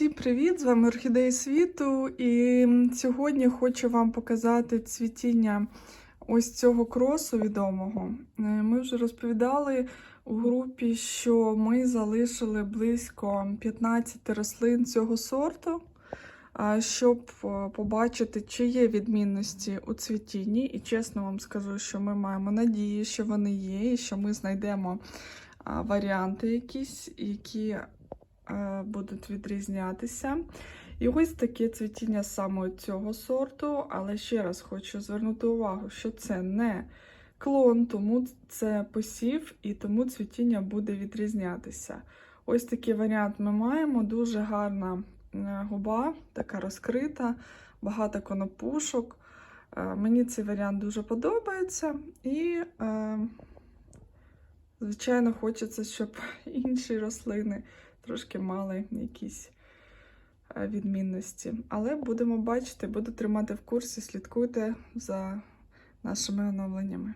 Всім привіт! З вами Орхідеї світу. І сьогодні хочу вам показати цвітіння ось цього кросу відомого. Е, Ми вже розповідали у групі, що ми залишили близько 15 рослин цього сорту, щоб е, побачити, чи є відмінності у цвітінні. І чесно вам скажу, що ми маємо надію, що вони є, і що ми знайдемо варіанти якісь, які будуть відрізнятися. І ось таке цвітіння саме цього сорту, але ще раз хочу звернути увагу, що це не клон, тому це посів і тому цвітіння буде відрізнятися. Ось такий варіант ми маємо. Дуже гарна е, губа, така розкрита, багато конопушок. Е, Мені цей варіант дуже подобається. І, е, звичайно, хочеться, щоб інші рослини трошки мали якісь е, відмінності. Але будемо бачити, буду тримати в курсі, слідкуйте за нашими оновленнями.